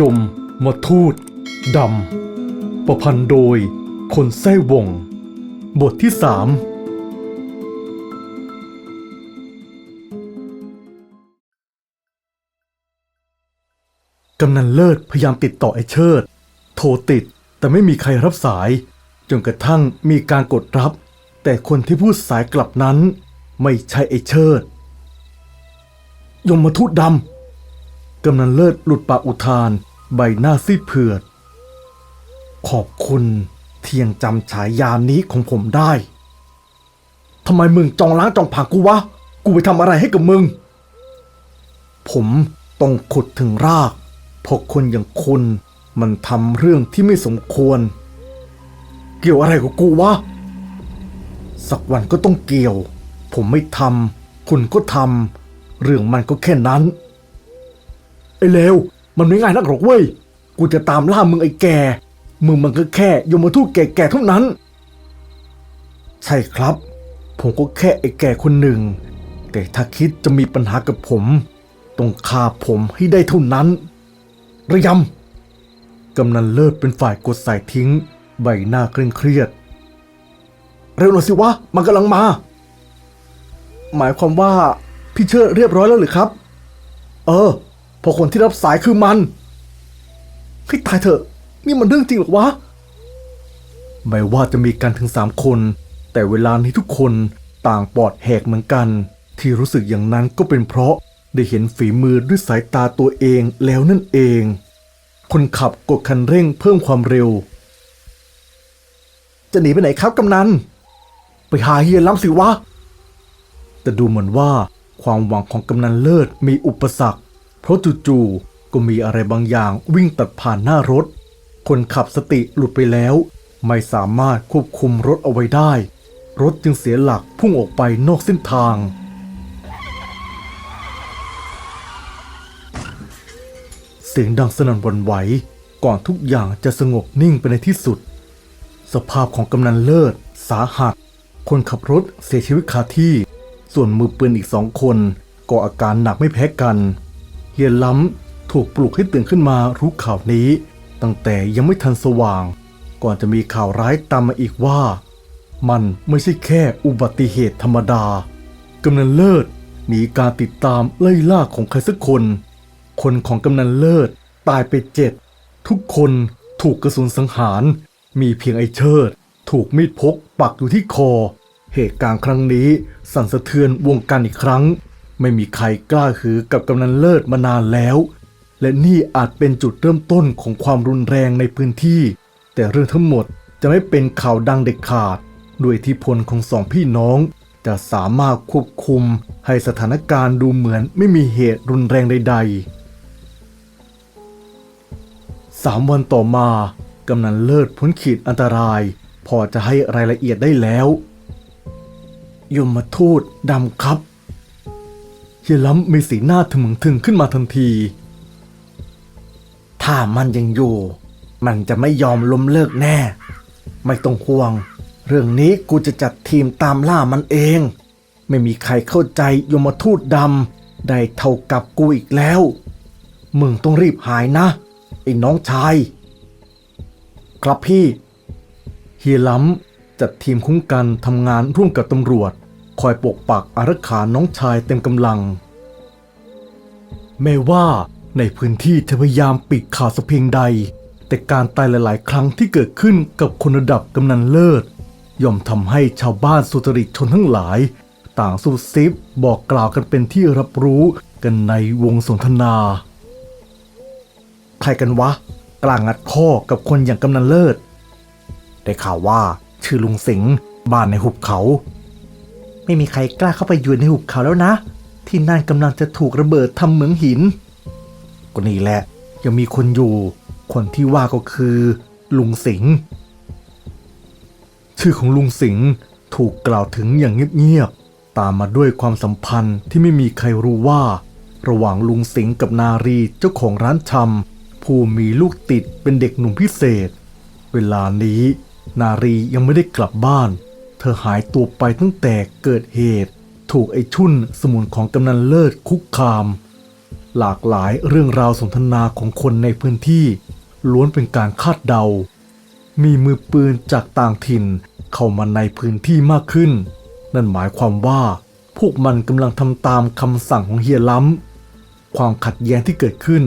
ยมมาทูตดำ ประพันธ์โดย คนแท้วง บทที่สามกำนันเลิศพยายามติดต่อไอ้เชิด โทรติดแต่ไม่มีใครรับสาย จนกระทั่งมีการกดรับ แต่คนที่พูดสายกลับนั้น ไม่ใช่ไอ้เชิด ยมมาทูตดำ กำนันเลิศหลุดปากอุทาน ใบหน้าซีดเผือด ขอบคุณที่ยังจำฉายานี้ของผมได้ทำไมมึงจองล้างจองผางกูวะ กูไปทำอะไรให้กับมึง ผมต้องขุดถึงรากเพราะคนอย่างคุณมันทำเรื่องที่ไม่สมควร เกี่ยวอะไรกับกูวะ สักวันก็ต้องเกี่ยว ผมไม่ทำคุณก็ทำเรื่องมันก็แค่นั้น อ้เลวมันไม่ง่ายนักหรอกเว้ย กูจะตามล่ามึงไอ้แก มึงมันก็แค่ยมทูตแก่ๆเท่านั้น ใช่ครับ ผมก็แค่ไอ้แก่คนหนึ่ง แต่ถ้าคิดจะมีปัญหากับผม ต้องฆ่าผมให้ได้เท่านั้น ระยำ กำนันเลิศเป็นฝ่ายกดสายทิ้ง ใบหน้าเคร่งเครียด เร็วหน่อยสิวะ มันกำลังมา หมายความว่าพี่เชิดเรียบร้อยแล้วหรือครับ เออ พอคนที่รับสายคือมันให้ตายเถอะ นี่มันเรื่องจริงหรอวะ ไม่ว่าจะมีกันถึงสามคน แต่เวลานี้ทุกคนต่างปอดแหกเหมือนกัน ที่รู้สึกอย่างนั้นก็เป็นเพราะได้เห็นฝีมือด้วยสายตาตัวเองแล้วนั่นเอง คนขับกดคันเร่งเพิ่มความเร็ว จะหนีไปไหนครับกำนัน ไปหาเฮียล้ำสิวะ แต่ดูเหมือนว่าความหวังของกำนันเลิศมีอุปสรรค เพราะจู่ๆก็มีอะไรบางอย่างวิ่งตัดผ่านหน้ารถ คนขับสติหลุดไปแล้ว ไม่สามารถควบคุมรถเอาไว้ได้ รถจึงเสียหลักพุ่งออกไปนอกเส้นทางเสียงดังสนั่นวั่นไหวก่อนทุกอย่างจะสงบนิ่งไปในที่สุด สภาพของกำนันเลิศ สาหัส คนขับรถเสียชีวิตคาที่ ส่วนมือปืนอีกสองคน ก็อาการหนักไม่แพ้กัน เฮียล้ำถูกปลุกให้ตื่นขึ้นมารู้ข่าวนี้ ตั้งแต่ยังไม่ทันสว่าง ก่อนจะมีข่าวร้ายตามมาอีกว่า มันไม่ใช่แค่อุบัติเหตุธรรมดากำนันเลิศหนีการติดตามไล่ล่าของใครสักคน คนของกำนันเลิศตายไปเจ็ดทุกคนถูกกระสุนสังหาร มีเพียงไอเชิด ถูกมีดพกปักอยู่ที่คอ เหตุการณ์ครั้งนี้สั่นสะเทือนวงการอีกครั้ง ไม่มีใครกล้าหือกับกำนันเลิศมานานแล้ว และนี่อาจเป็นจุดเริ่มต้นของความรุนแรงในพื้นที่ แต่เรื่องทั้งหมดจะไม่เป็นข่าวดังเด็ดขาด ด้วยทธิพลของสองพี่น้อง จะสามารถควบคุมให้สถานการณ์ดูเหมือนไม่มีเหตุรุนแรงใด ๆ สามวันต่อมากำนันเลิศพ้นขีดอันตราย พอจะให้รายละเอียดได้แล้ว ยมมาทูตดำครับ เฮียล้ำมีสีหน้าถึงถึงขึ้นมาทันที ถ้ามันยังอยู่ มันจะไม่ยอมล้มเลิกแน่ ไม่ต้องห่วง เรื่องนี้กูจะจัดทีมตามล่ามันเอง ไม่มีใครเข้าใจยมทูตดำได้เท่ากับกูอีกแล้ว มึงต้องรีบหายนะไอ้น้องชาย ครับพี่ เฮียล้ำจัดทีมคุ้มกันทำงานร่วมกับตำรวจ คอยปกปักอารักขาน้องชายเต็มกำลัง แม้ว่าในพื้นที่จะพยายามปิดข่าวสเพียงใด แต่การตายหลาย ๆ ครั้งที่เกิดขึ้นกับคนระดับกำนันเลิศ ย่อมทำให้ชาวบ้านสุจริตชนทั้งหลาย ต่างสูซิบบอกกล่าวกันเป็นที่รับรู้กันในวงสนทนา ใครกันวะ กลางงัดข้อกับคนอย่างกำนันเลิศ ได้ข่าวว่าชื่อลุงสิงห์บ้านในหุบเขา ไม่มีใครกล้าเข้าไปอยู่ในหุบเขาแล้วนะ ที่นั่นกำลังจะถูกระเบิดทำเหมืองหิน ก็นี่แหละ ยังมีคนอยู่ คนที่ว่าก็คือ ลุงสิงห์ชื่อของลุงสิงห์ถูกกล่าวถึงอย่างเงียบๆตามมาด้วยความสัมพันธ์ที่ไม่มีใครรู้ว่า ระหว่างลุงสิงห์กับนารีเจ้าของร้านชำผู้มีลูกติดเป็นเด็กหนุ่มพิเศษ เวลานี้ นารียังไม่ได้กลับบ้าน ธอหายตัวไปตั้งแต่เกิดเหตุ ถูกไอ้ชุ่นสมุนของกำนันเลิศคุกคาม หลากหลายเรื่องราวสนทนาของคนในพื้นที่ ล้วนเป็นการคาดเดา มีมือปืนจากต่างถิ่นเข้ามาในพื้นที่มากขึ้น นั่นหมายความว่า พวกมันกำลังทำตามคำสั่งของเฮียล้ำ ความขัดแย้งที่เกิดขึ้น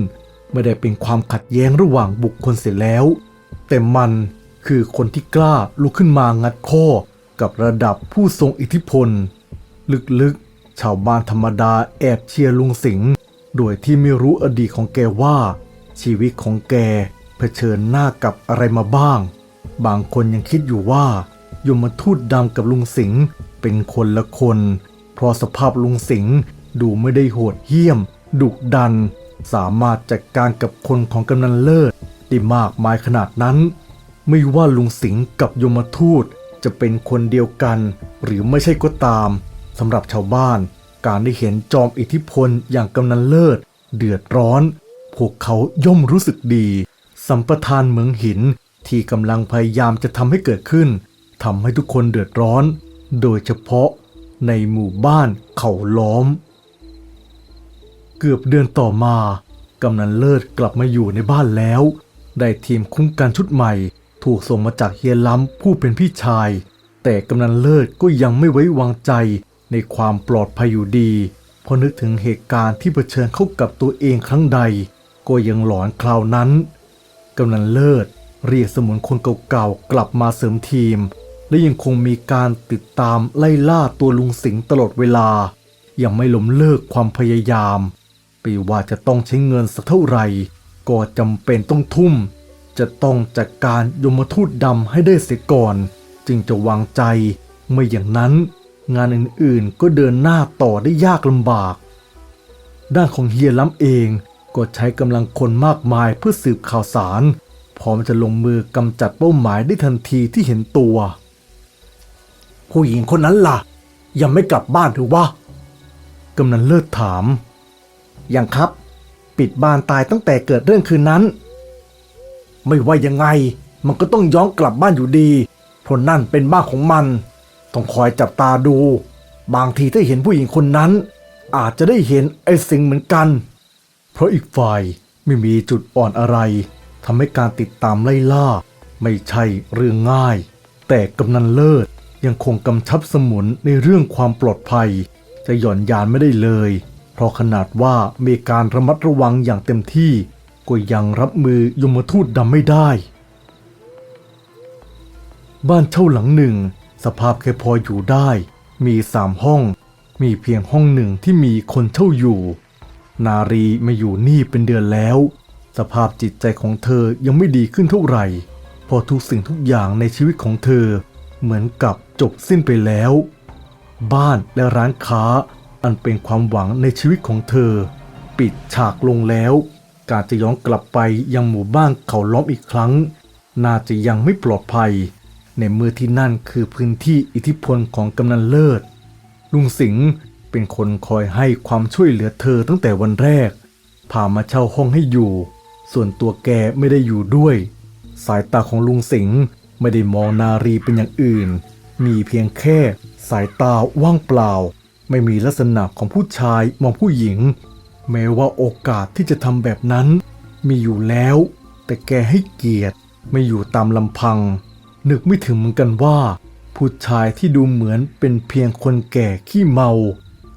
ไม่ได้เป็นความขัดแย้งระหว่างบุคคลเสียแล้ว แต่มันคือคนที่กล้าลุกขึ้นมางัดข้อ กับระดับผู้ทรงอิทธิพล ลึกๆ ชาวบ้านธรรมดาแอบเชียร์ลุงสิงห์โดยที่ไม่รู้อดีตของแกว่า ชีวิตของแกเผชิญหน้ากับอะไรมาบ้าง บางคนยังคิดอยู่ว่ายมทูตดำกับลุงสิงห์เป็นคนละคน เพราะสภาพลุงสิงห์ดูไม่ได้โหดเหี้ยม ดุดัน สามารถจัดการกับคนของกำนันเลิศได้มากมายขนาดนั้น ไม่ว่าลุงสิงห์กับยมทูต จะเป็นคนเดียวกัน หรือไม่ใช่ก็ตามสำหรับชาวบ้าน การได้เห็นจอมอิทธิพลอย่างกำนันเลิศ เดือดร้อน พวกเขาย่อมรู้สึกดี สัมปทานเหมืองหินที่กำลังพยายามจะทำให้เกิดขึ้นทำให้ทุกคนเดือดร้อน โดยเฉพาะในหมู่บ้านเขาล้อม เกือบเดือนต่อมากำนันเลิศกลับมาอยู่ในบ้านแล้ว ได้ทีมคุ้มกันชุดใหม่ ถูกส่งมาจากเฮียล้ำผู้เป็นพี่ชาย แต่กำนันเลิศก็ยังไม่ไว้วางใจในความปลอดภัยอยู่ดีเพราะนึกถึงเหตุการณ์ที่เผชิญเข้ากับตัวเองครั้งใด ก็ยังหลอนคราวนั้นกำนันเลิศเรียกสมุนคนเก่าๆกลับมาเสริมทีม และยังคงมีการติดตามไล่ล่าตัวลุงสิงห์ตลอดเวลา ยังไม่ล้มเลิกความพยายามไม่ว่าจะต้องใช้เงินสักเท่าไหร่ ก็จำเป็นต้องทุ่ม จะต้องจัดการยมทูตดำให้ได้เสียก่อน จึงจะวางใจ ไม่อย่างนั้น งานอื่นๆก็เดินหน้าต่อได้ยากลำบาก ด้านของเฮียล้ำเองก็ใช้กำลังคนมากมายเพื่อสืบข่าวสาร พร้อมจะลงมือกำจัดเป้าหมายได้ทันทีที่เห็นตัว ผู้หญิงคนนั้นล่ะ ยังไม่กลับบ้านหรือวะกำนันเลิศถาม ยังครับ ปิดบ้านตายตั้งแต่เกิดเรื่องคืนนั้น ไม่ว่ายังไง มันก็ต้องย้อนกลับบ้านอยู่ดีเพราะนั่นเป็นบ้านของมัน ต้องคอยจับตาดู บางทีถ้าเห็นผู้หญิงคนนั้น อาจจะได้เห็นไอ้สิ่งเหมือนกัน เพราะอีกฝ่ายไม่มีจุดอ่อนอะไรทำให้การติดตามไล่ล่า ไม่ใช่เรื่องง่าย แต่กำนันเลิศยังคงกำชับสมุนในเรื่องความปลอดภัย จะหย่อนยานไม่ได้เลย เพราะขนาดว่ามีการระมัดระวังอย่างเต็มที่ ก็ยังรับมือยมทูตดำไม่ได้ บ้านเช่าหลังหนึ่ง สภาพแค่พออยู่ได้ มีสามห้อง มีเพียงห้องหนึ่งที่มีคนเช่าอยู่ นารีมาอยู่นี่เป็นเดือนแล้ว สภาพจิตใจของเธอยังไม่ดีขึ้นเท่าไหร่เพอทุกสิ่งทุกอย่างในชีวิตของเธอ เหมือนกับจบสิ้นไปแล้ว บ้านและร้านค้าอันเป็นความหวังในชีวิตของเธอ ปิดฉากลงแล้ว การจะย้อนกลับไปยังหมู่บ้านเขาล้อมอีกครั้ง น่าจะยังไม่ปลอดภัย ในเมื่อที่นั่นคือพื้นที่อิทธิพลของกำนันเลิศ ลุงสิงห์เป็นคนคอยให้ความช่วยเหลือเธอตั้งแต่วันแรก พามาเช่าห้องให้อยู่ ส่วนตัวแกไม่ได้อยู่ด้วย สายตาของลุงสิงห์ไม่ได้มองนารีเป็นอย่างอื่น มีเพียงแค่สายตาว่างเปล่า ไม่มีลักษณะของผู้ชายมองผู้หญิง แม้ว่าโอกาสที่จะทำแบบนั้น มีอยู่แล้ว แต่แกให้เกียรติไม่อยู่ตามลำพัง นึกไม่ถึงเหมือนกันว่า ผู้ชายที่ดูเหมือนเป็นเพียงคนแก่ขี้เมา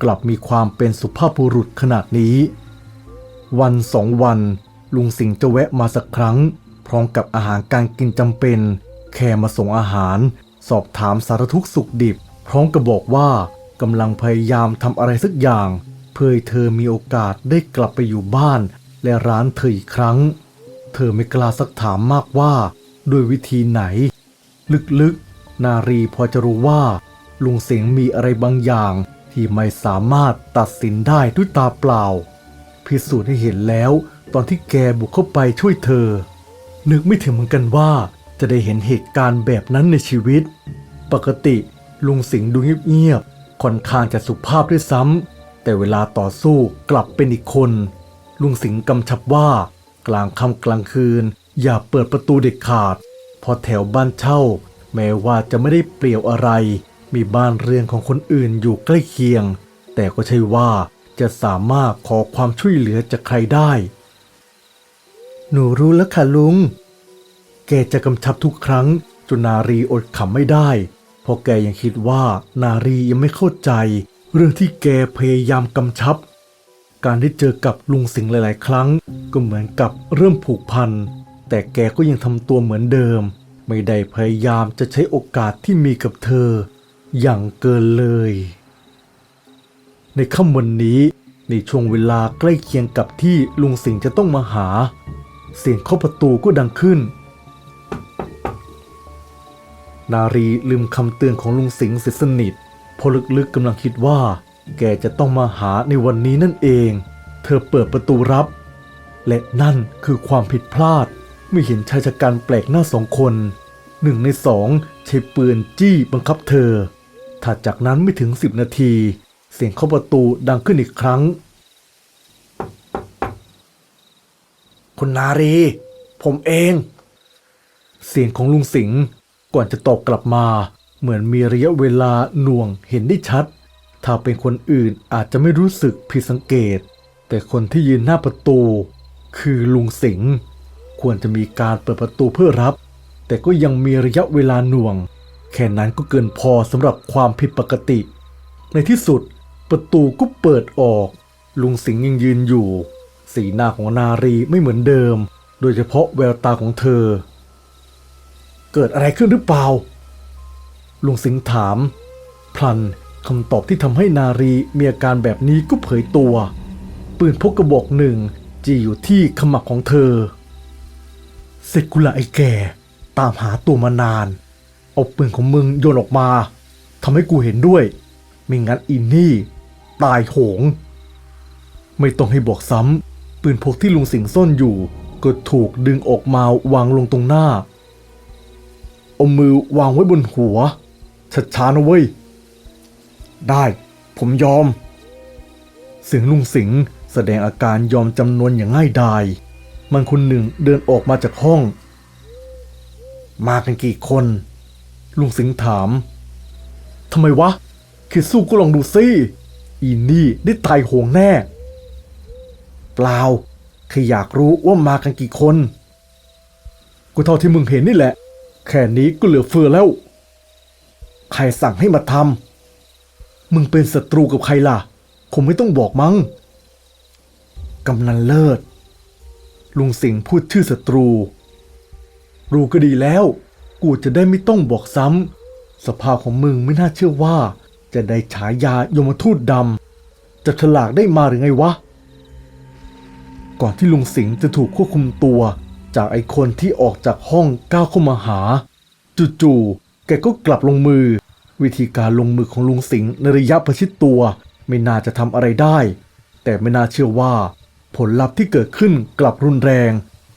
กลับมีความเป็นสุภาพบุรุษขนาดนี้ วันสองวัน ลุงสิงห์จะแวะมาสักครั้ง พร้อมกับอาหารการกินจำเป็น แค่มาส่งอาหาร สอบถามสารทุกข์สุขดิบ พร้อมกับบอกว่ากำลังพยายามทำอะไรสักอย่าง เพื่อให้เธอมีโอกาสได้กลับไปอยู่บ้าน และร้านเธออีกครั้ง เธอไม่กล้าสักถามมากว่า ด้วยวิธีไหน ลึกๆ นารีพอจะรู้ว่า ลุงเสียงมีอะไรบางอย่าง ที่ไม่สามารถตัดสินได้ด้วยตาเปล่า พิสูจน์ให้เห็นแล้วตอนที่แกบุกเข้าไปช่วยเธอ นึกไม่ถึงเหมือนกันว่าจะได้เห็นเหตุการณ์แบบนั้นในชีวิต ปกติลุงสิงห์ดูเงียบๆค่อนข้างจะสุภาพด้วยซ้ำ แต่เวลาต่อสู้กลับเป็นอีกคน ลุงสิงห์กำชับว่า กลางค่ำกลางคืน อย่าเปิดประตูเด็ดขาดเพอแถวบ้านเช่า แม้ว่าจะไม่ได้เปลี่ยวอะไร มีบ้านเรือนของคนอื่นอยู่ใกล้เคียง แต่ก็ใช่ว่าจะสามารถขอความช่วยเหลือจากใครได้ หนูรู้แล้วค่ะลุง แกจะกำชับทุกครั้งจนนารีอดขำไม่ได้ เพราะแกยังคิดว่านารียังไม่เข้าใจ เรื่องที่แกพยายามกำชับ การได้เจอกับลุงสิงห์หลาย ๆ ครั้ง ก็เหมือนกับเริ่มผูกพัน แต่แกก็ยังทำตัวเหมือนเดิม ไม่ได้พยายามจะใช้โอกาสที่มีกับเธอ อย่างเกินเลย ในค่ำวันนี้ในช่วงเวลาใกล้เคียงกับที่ลุงสิงห์จะต้องมาหา เสียงเคาะประตูก็ดังขึ้น นารีลืมคำเตือนของลุงสิงห์เสียสนิท เพราะลึกๆกำลังคิดว่า แกจะต้องมาหาในวันนี้นั่นเอง เธอเปิดประตูรับ และนั่นคือความผิดพลาดเมื่อเห็นชายชะกันแปลกหน้าสองคนหนึ่งในสองใช้ปืนจี้บังคับเธอ ถัดจากนั้นไม่ถึงสิบนาที เสียงเคาะประตูดังขึ้นอีกครั้ง คุณนารี ผมเอง เสียงของลุงสิงห์ก่อนจะตอบกลับมา เหมือนมีระยะเวลาหน่วงเห็นได้ชัด ถ้าเป็นคนอื่นอาจจะไม่รู้สึกผิดสังเกต แต่คนที่ยืนหน้าประตู คือลุงสิงห์ควรจะมีการเปิดประตูเพื่อรับ แต่ก็ยังมีระยะเวลาหน่วง แค่นั้นก็เกินพอสำหรับความผิดปกติ ในที่สุดประตูก็เปิดออก ลุงสิงห์ยังยืนอยู่ สีหน้าของนารีไม่เหมือนเดิม โดยเฉพาะแววตาของเธอ เกิดอะไรขึ้นหรือเปล่า ลุงสิงห์ถาม พลันคำตอบที่ทำให้นารีมีอาการแบบนี้ก็เผยตัว ปืนพกกระบอกหนึ่งจีอยู่ที่ขมับของเธอ เสกุละไอ้แก่ ตามหาตัวมานาน เอาปืนของมึงโยนออกมาทำให้กูเห็นด้วยไม่งั้นอินนี่ ตายโหง ไม่ต้องให้บอกซ้ำปืนพกที่ลุงสิงห์ซ่อนอยู่ ก็ถูกดึงออกมาวางลงตรงหน้าเอามือวางไว้บนหัว ช้าๆนะเว้ย ได้ผมยอม เสียงลุงสิงห์แสดงอาการยอมจำนวนอย่างง่ายดาย มันคนหนึ่งเดินออกมาจากห้อง มากันกี่คน ลุงสิงห์ถามทำไมวะคิดสู้ก็ลองดูสิอีนี่ได้ตายโหงแน่ เปล่าแค่อยากรู้ว่ามากันกี่คน กูเท่าที่มึงเห็นนี่แหละ แค่นี้ก็เหลือเฟือแล้ว ใครสั่งให้มาทำมึงเป็นศัตรูกับใครล่ะคงไม่ต้องบอกมั้งกำนันเลิศ ลุงสิงห์พูดชื่อศัตรู รู้ก็ดีแล้ว กูจะได้ไม่ต้องบอกซ้ำสภาพของมึงไม่น่าเชื่อว่า จะได้ฉายายมทูตดำจะฉลากได้มาหรือไงวะ ก่อนที่ลุงสิงห์จะถูกควบคุมตัว จากไอ้คนที่ออกจากห้องก้าวเข้ามาหา จู่ๆ แกก็กลับลงมือ วิธีการลงมือของลุงสิงห์ในระยะประชิดตัว ไม่น่าจะทำอะไรได้ แต่ไม่น่าเชื่อว่า ผลลัพธ์ที่เกิดขึ้นกลับรุนแรง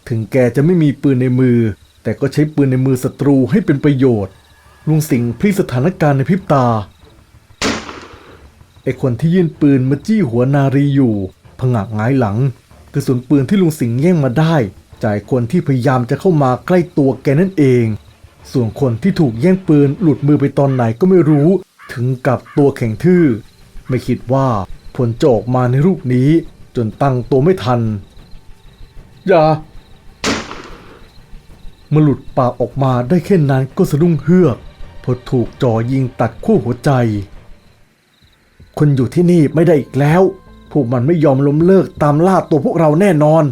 ถึงแกจะไม่มีปืนในมือ แต่ก็ใช้ปืนในมือศัตรูให้เป็นประโยชน์ ลุงสิงห์พลิกสถานการณ์ในพริบตาไอคนที่ยื่นปืนมาจี้หัวนารีอยู่ผงากหงายหลังกระสุนปืนที่ลุงสิงห์แย่งมาได้จากคนที่พยายามจะเข้ามาใกล้ตัวแกนั่นเอง ส่วนคนที่ถูกแย่งปืนหลุดมือไปตอนไหนก็ไม่รู้ ถึงกับตัวแข็งทื่อ ไม่คิดว่าผลจะออกมาในรูปนี้ จนตั้งตัวไม่ทัน อย่าเมื่อหลุดปากออกมาได้แค่นั้นก็สะดุ้งเฮือกพราะถูกจ่อยิงตัดขั้วหัวใจ คนอยู่ที่นี่ไม่ได้อีกแล้ว พวกมันไม่ยอมล้มเลิกตามล่าตัวพวกเราแน่นอน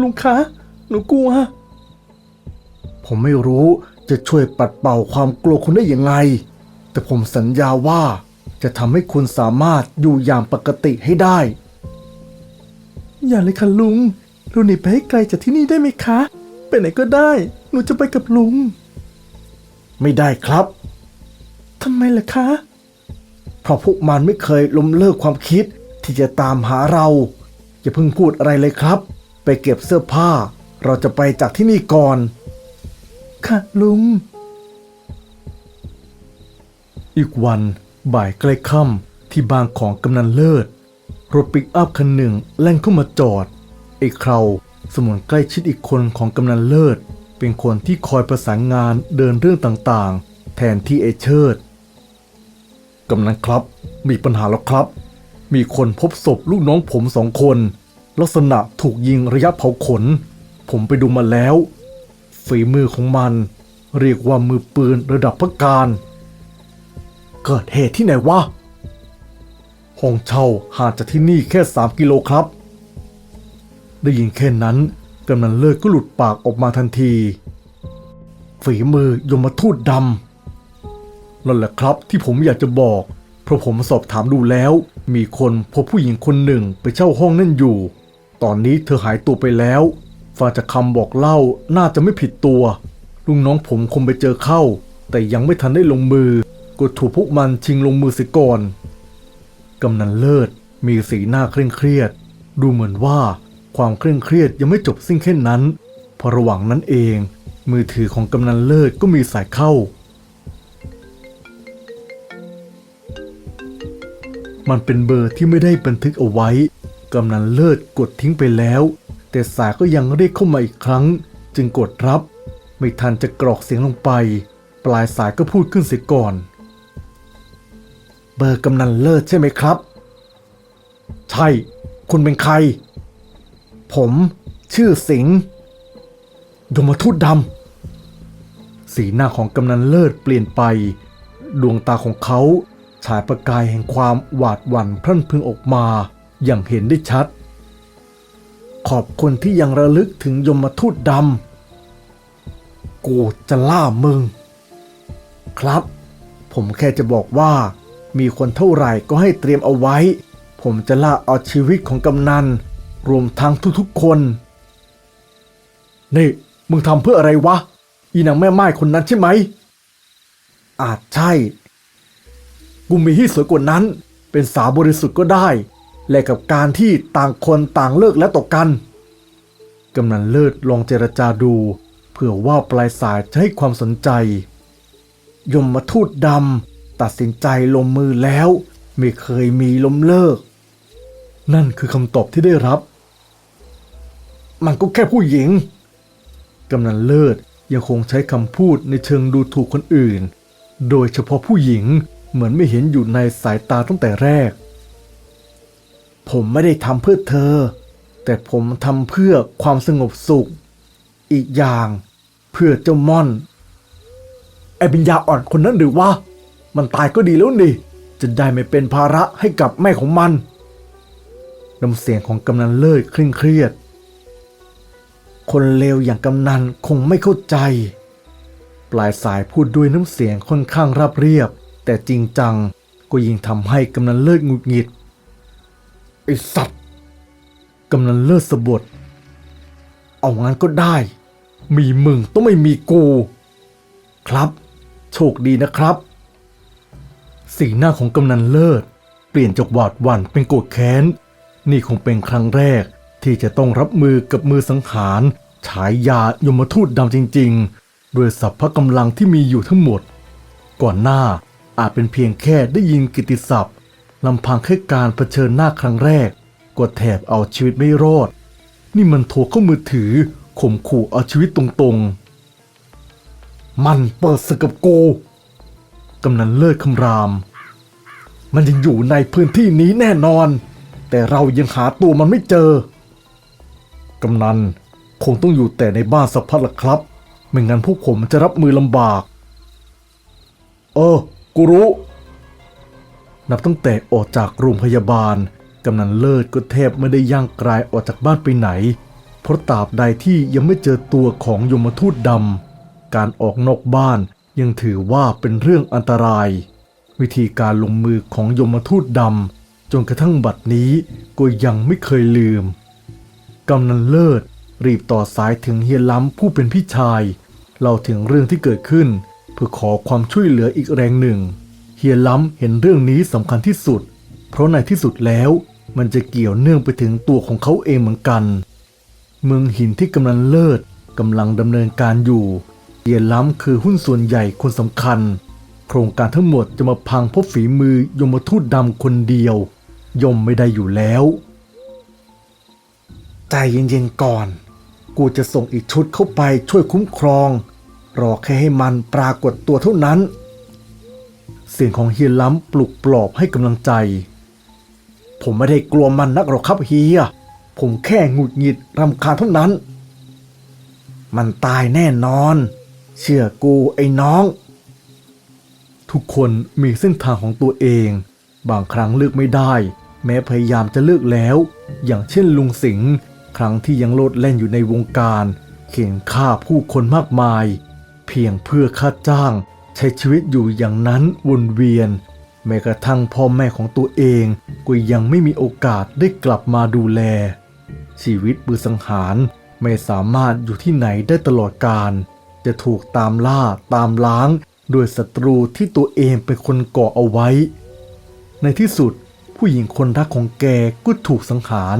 ลุงคะ หนูกลัว ผมไม่รู้จะช่วยปัดเป่าความกลัวคุณได้ยังไงแต่ผมสัญญาว่าจะทำให้คุณสามารถอยู่อย่างปกติให้ได้ อย่าเลยค่ะลุงเราหนีไปให้ไกลจากที่นี่ได้ไหมคะ ไปไหนก็ได้ หนูจะไปกับลุง ไม่ได้ครับทำไมล่ะคะ เพราะพวกมันไม่เคยล้มเลิกความคิดที่จะตามหาเรา อย่าเพิ่งพูดอะไรเลยครับ ไปเก็บเสื้อผ้า เราจะไปจากที่นี่ก่อน ค่ะลุง อีกวันบ่ายใกล้ค่ำที่บ้านของกำนันเลิศ รถปิกอัพคันหนึ่งแล่นเข้ามาจอดไอ้เคราสมุนใกล้ชิดอีกคนของกำนันเลิศ เป็นคนที่คอยประสานงานเดินเรื่องต่างๆ แทนที่ไอเชิดกำนันครับมีปัญหาแล้วครับ มีคนพบศพลูกน้องผมสองคน ลักษณะถูกยิงระยะเผาขน ผมไปดูมาแล้ว ฝีมือของมัน เรียกว่ามือปืนระดับพักการ เกิดเหตุที่ไหนวะห้องเช่าห่างจากที่นี่แค่ 3 กิโลครับ ได้ยินแค่นั้นกำนันเลิศก็หลุดปากออกมาทันที ฝีมือยมทูตดำนั่นแหละครับที่ผมอยากจะบอก เพราะผมสอบถามดูแล้ว มีคนพบผู้หญิงคนหนึ่งไปเช่าห้องนั่นอยู่ ตอนนี้เธอหายตัวไปแล้ว ฟังจากคำบอกเล่าน่าจะไม่ผิดตัวลุงน้องผมคงไปเจอเข้า แต่ยังไม่ทันได้ลงมือ ก็ถูกพวกมันชิงลงมือเสียก่อนกำนันเลิศมีสีหน้าเคร่งเครียด ดูเหมือนว่าความเคร่งเครียดยังไม่จบสิ้นแค่นั้นพราะระหว่างนั้นเอง มือถือของกำนันเลิศก็มีสายเข้า มันเป็นเบอร์ที่ไม่ได้บันทึกเอาไว้กำนันเลิศกดทิ้งไปแล้ว แต่สายก็ยังเรียกเข้ามาอีกครั้ง จึงกดรับ ไม่ทันจะกรอกเสียงลงไป ปลายสายก็พูดขึ้นเสียก่อน เบอร์กำนันเลิศใช่ไหมครับ ใช่ คุณเป็นใคร ผมชื่อสิงห์ยมทูตดำ สีหน้าของกำนันเลิศเปลี่ยนไป ดวงตาของเขาฉายประกายแห่งความหวาดหวั่นพรั่นพึงออกมา อย่างเห็นได้ชัด ขอบคุณที่ยังระลึกถึงยมทูตดำ กูจะล่ามึง ครับ ผมแค่จะบอกว่า มีคนเท่าไหร่ก็ให้เตรียมเอาไว้ ผมจะล่าเอาชีวิตของกำนัน รวมทั้งทุกๆคน นี่ มึงทำเพื่ออะไรวะ อีนางแม่ไม้คนนั้นใช่ไหม อาจใช่ กูมีที่สวยกว่านั้น เป็นสาวบริสุทธิ์ก็ได้ และกับการที่ต่างคนต่างเลิกและตกกัน กำนันเลิศลองเจรจาดูเผื่อว่าปลายสายจะให้ความสนใจ ยมมาทูตดำตัดสินใจลงมือแล้ว ไม่เคยมีล้มเลิก นั่นคือคำตอบที่ได้รับ มันก็แค่ผู้หญิง กำนันเลิศยังคงใช้คำพูดในเชิงดูถูกคนอื่น โดยเฉพาะผู้หญิงเหมือนไม่เห็นอยู่ในสายตาตั้งแต่แรก ผมไม่ได้ทำเพื่อเธอ แต่ผมทำเพื่อความสงบสุข อีกอย่างเพื่อเจ้าม่อน ไอ้ปัญญาอ่อนคนนั้นหรือว่ามันตายก็ดีแล้วนี่ จะได้ไม่เป็นภาระให้กับแม่ของมันน้ำเสียงของกำนันเลิศเคร่งเครียด คนเลวอย่างกำนันคงไม่เข้าใจ ปลายสายพูดด้วยน้ำเสียงค่อนข้างราบเรียบ แต่จริงจังก็ยิ่งทำให้กำนันเลิศหงุดหงิด อ้สัตว์กำนันเลิศสะบดเอางั้นก็ได้ มีมึงต้องไม่มีกู ครับ โชคดีนะครับ สีหน้าของกำนันเลิศ เปลี่ยนจากหวาดหวั่นเป็นโกรธแค้น นี่คงเป็นครั้งแรกที่จะต้องรับมือกับมือสังหาร ฉายยายมทูตดำจริง ๆ ด้วยสัพพะกำลังที่มีอยู่ทั้งหมด ก่อนหน้าอาจเป็นเพียงแค่ได้ยินกิติศัพท์ ลำพังแค่การเผชิญหน้าครั้งแรกก็แถบเอาชีวิตไม่รอด นี่มันโทรเข้ามือถือข่มขู่เอาชีวิตตรงๆ มันเปิดศึกกับโกกำนันเลิศคำราม มันยังอยู่ในพื้นที่นี้แน่นอน แต่เรายังหาตัวมันไม่เจอ กำนันคงต้องอยู่แต่ในบ้านสักพักละครับ ไม่งั้นพวกผมจะรับมือลำบาก เออ กูรู้ นับตั้งแต่ออกจากโรงพยาบาล กำนันเลิศก็แทบไม่ได้ย่างกรายออกจากบ้านไปไหน เพราะตราบใดที่ยังไม่เจอตัวของยมทูตดำ การออกนอกบ้านยังถือว่าเป็นเรื่องอันตราย วิธีการลงมือของยมทูตดำ จนกระทั่งบัดนี้ก็ยังไม่เคยลืม กำนันเลิศรีบต่อสายถึงเฮียล้ำผู้เป็นพี่ชายเล่าถึงเรื่องที่เกิดขึ้น เพื่อขอความช่วยเหลืออีกแรงหนึ่ง เฮียล้ำเห็นเรื่องนี้สำคัญที่สุด เพราะในที่สุดแล้วมันจะเกี่ยวเนื่องไปถึงตัวของเขาเองเหมือนกัน เมืองหินที่กำนันเลิศกำลังดำเนินการอยู่ เฮียล้ำคือหุ้นส่วนใหญ่คนสำคัญ โครงการทั้งหมดจะมาพังเพราะฝีมือยมทูตดำคนเดียวยมไม่ได้อยู่แล้ว ใจเย็นๆก่อน กูจะส่งอีกชุดเข้าไปช่วยคุ้มครอง รอแค่ให้มันปรากฏตัวเท่านั้น สียงของเฮียล้ำปลุกปลอบให้กำลังใจ ผมไม่ได้กลัวมันนักหรอกครับเฮีย ผมแค่หงุดหงิดรำคาญเท่านั้น มันตายแน่นอน เชื่อกูไอ้น้อง ทุกคนมีเส้นทางของตัวเอง บางครั้งเลือกไม่ได้ แม้พยายามจะเลือกแล้ว อย่างเช่นลุงสิงห์ครั้งที่ยังโลดแล่นอยู่ในวงการ เขียนฆ่าผู้คนมากมาย เพียงเพื่อค่าจ้าง ใช้ชีวิตอยู่อย่างนั้นวนเวียน แม้กระทั่งพ่อแม่ของตัวเองก็ยังไม่มีโอกาสได้กลับมาดูแล ชีวิตมือสังหารไม่สามารถอยู่ที่ไหนได้ตลอดกาลจะถูกตามล่าตามล้างโดยศัตรูที่ตัวเองเป็นคนก่อเอาไว้ ในที่สุดผู้หญิงคนรักของแกก็ถูกสังหาร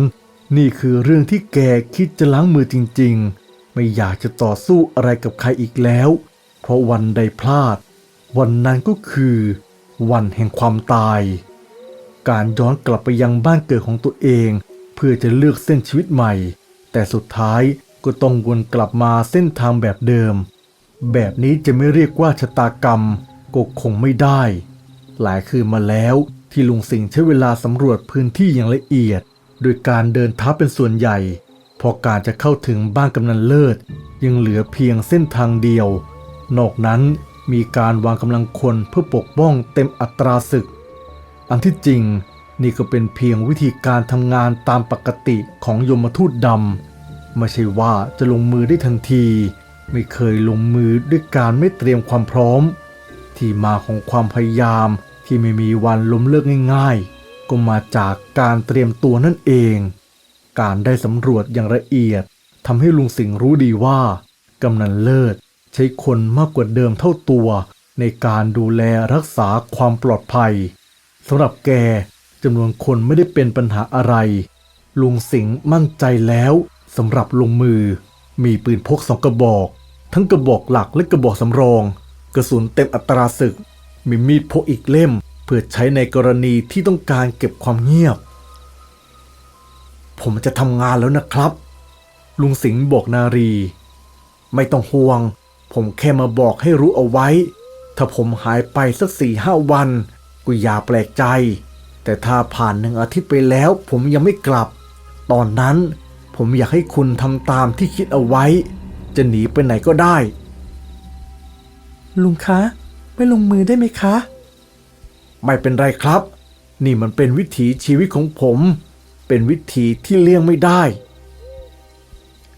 นี่คือเรื่องที่แกคิดจะล้างมือจริงๆ ไม่อยากจะต่อสู้อะไรกับใครอีกแล้ว ราะวันใดพลาด วันนั้นก็คือ วันแห่งความตาย การย้อนกลับไปยังบ้านเกิดของตัวเอง เพื่อจะเลือกเส้นชีวิตใหม่ แต่สุดท้ายก็ต้องวนกลับมาเส้นทางแบบเดิม แบบนี้จะไม่เรียกว่าชะตากรรมก็คงไม่ได้ หลายคืนมาแล้วที่ลุงสิงห์ใช้เวลาสำรวจพื้นที่อย่างละเอียด โดยการเดินเท้าเป็นส่วนใหญ่ พอการจะเข้าถึงบ้านกำนันเลิศ ยังเหลือเพียงเส้นทางเดียว นอกนั้นมีการวางกำลังคนเพื่อปกป้องเต็มอัตราศึก อันที่จริงนี่ก็เป็นเพียงวิธีการทำงานตามปกติของยมทูตดำไม่ใช่ว่าจะลงมือได้ทันที ไม่เคยลงมือด้วยการไม่เตรียมความพร้อม ที่มาของความพยายามที่ไม่มีวันล้มเลิกง่าย ๆ ก็มาจากการเตรียมตัวนั่นเอง การได้สำรวจอย่างละเอียดทำให้ลุงสิงห์รู้ดีว่ากำนันเลิศ ใช้คนมากกว่าเดิมเท่าตัว ในการดูแลรักษาความปลอดภัยสำหรับแกจำนวนคนไม่ได้เป็นปัญหาอะไร ลุงสิงห์มั่นใจแล้วสำหรับลงมือ มีปืนพกสองกระบอก ทั้งกระบอกหลักและกระบอกสำรอง กระสุนเต็มอัตราศึก มีมีดพกอีกเล่ม เพื่อใช้ในกรณีที่ต้องการเก็บความเงียบ ผมจะทำงานแล้วนะครับ ลุงสิงห์บอกนารี ไม่ต้องห่วง ผมแค่มาบอกให้รู้เอาไว้ ถ้าผมหายไปสักสี่ห้าวันก็อย่าแปลกใจ แต่ถ้าผ่านหนึ่งอาทิตย์ไปแล้ว ผมยังไม่กลับ ตอนนั้นผมอยากให้คุณทำตามที่คิดเอาไว้ จะหนีไปไหนก็ได้ ลุงคะไม่ลงมือได้ไหมคะ ไม่เป็นไรครับ นี่มันเป็นวิถีชีวิตของผม เป็นวิถีที่เลี่ยงไม่ได้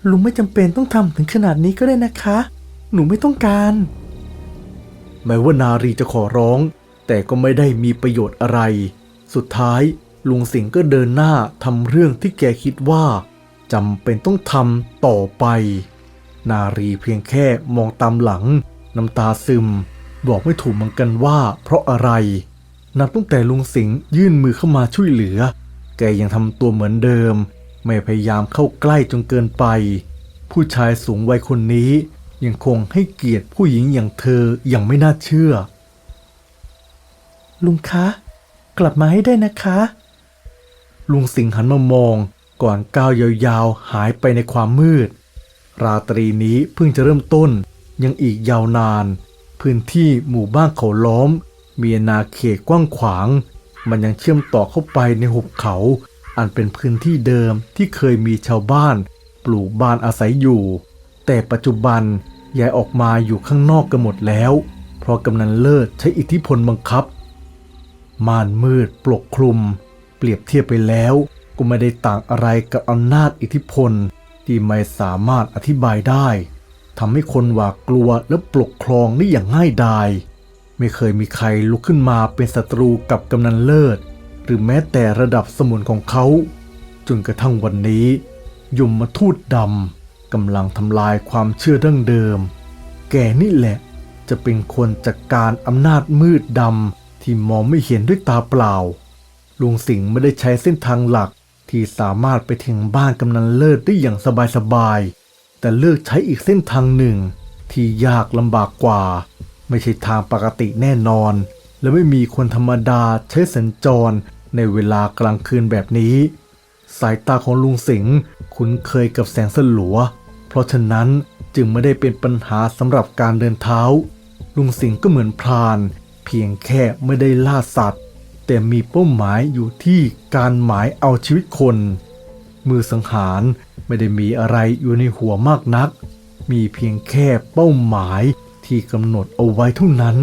ลุงไม่จำเป็นต้องทำถึงขนาดนี้ก็ได้นะคะ หนูไม่ต้องการ แม้ว่านารีจะขอร้อง แต่ก็ไม่ได้มีประโยชน์อะไร สุดท้ายลุงสิงห์ก็เดินหน้าทำเรื่องที่แกคิดว่าจำเป็นต้องทำต่อไป นารีเพียงแค่มองตามหลัง น้ำตาซึม บอกไม่ถูกเหมือนกันว่า เพราะอะไร นับตั้งแต่ลุงสิงห์ยื่นมือเข้ามาช่วยเหลือ แกยังทำตัวเหมือนเดิม ไม่พยายามเข้าใกล้จนเกินไป ผู้ชายสูงวัยคนนี้ ยังคงให้เกียรติผู้หญิงอย่างเธออย่างไม่น่าเชื่อ ลุงคะ กลับมาให้ได้นะคะ ลุงสิงหันมามองก่อนก้าวยาวๆ หายไปในความมืด ราตรีนี้เพิ่งจะเริ่มต้นยังอีกยาวนาน พื้นที่หมู่บ้านเขาล้อม มีอาณาเขตกว้างขวาง มันยังเชื่อมต่อเข้าไปในหุบเขา อันเป็นพื้นที่เดิมที่เคยมีชาวบ้าน ปลูกบ้านอาศัยอยู่ แต่ปัจจุบัน ย้ายออกมาอยู่ข้างนอกกันหมดแล้ว เพราะกำนันเลิศใช้อิทธิพลบังคับ ม่านมืดปกคลุม เปรียบเทียบไปแล้วก็ไม่ได้ต่างอะไรกับอำนาจอิทธิพลที่ไม่สามารถอธิบายได้ทำให้คนหวาดกลัวและปกครองได้อย่างง่ายดายไม่เคยมีใครลุกขึ้นมาเป็นศัตรูกับกำนันเลิศ หรือแม้แต่ระดับสมุนของเขา จนกระทั่งวันนี้ ยมมาทูตดำ กำลังทำลายความเชื่อดั้งเดิม แกนี่แหละจะเป็นคนจัดการอำนาจมืดดำที่มองไม่เห็นด้วยตาเปล่า ลุงสิงห์ไม่ได้ใช้เส้นทางหลักที่สามารถไปถึงบ้านกำนันเลิศได้อย่างสบายๆ แต่เลือกใช้อีกเส้นทางหนึ่ง ที่ยากลำบากกว่า ไม่ใช่ทางปกติแน่นอน และไม่มีคนธรรมดาใช้สัญจรในเวลากลางคืนแบบนี้ สายตาของลุงสิงห์คุ้นเคยกับแสงสลัว เพราะฉะนั้นจึงไม่ได้เป็นปัญหาสำหรับการเดินเท้า ลุงสิงห์ก็เหมือนพราน เพียงแค่ไม่ได้ล่าสัตว์ แต่มีเป้าหมายอยู่ที่การหมายเอาชีวิตคน มือสังหารไม่ได้มีอะไรอยู่ในหัวมากนัก มีเพียงแค่เป้าหมายที่กำหนดเอาไว้เท่านั้น